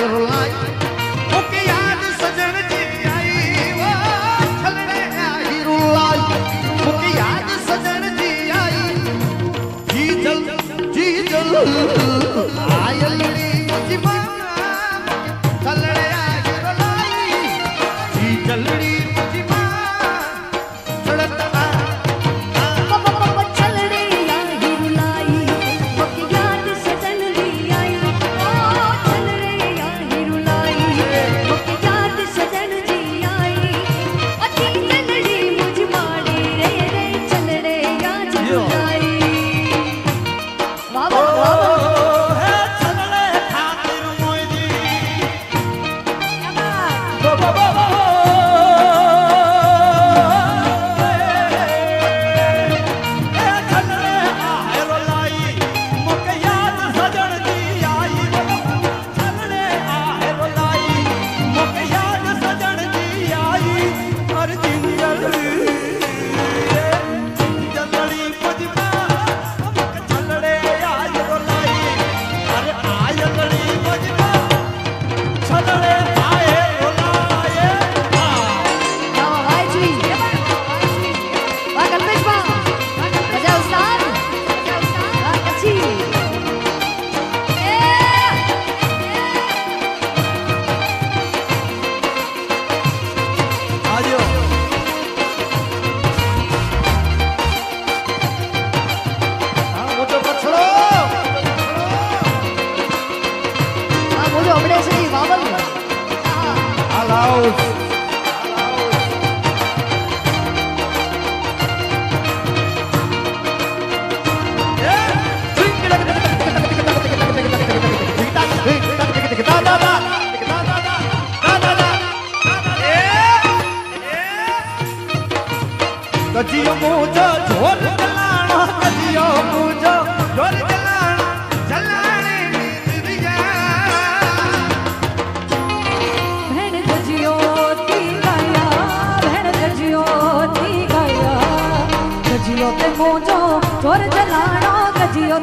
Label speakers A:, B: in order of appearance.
A: You're lying. ચલડે કજિયો મૂજો જોર જલાણો, કજિયો મૂજો જોર જલાણો, જલાણી નિદ્રિયા
B: ભણ કજિયો થી ગયા, ભણ કજિયો થી ગયા. કજિયો તે મૂજો જોર જલાણો, કજિયો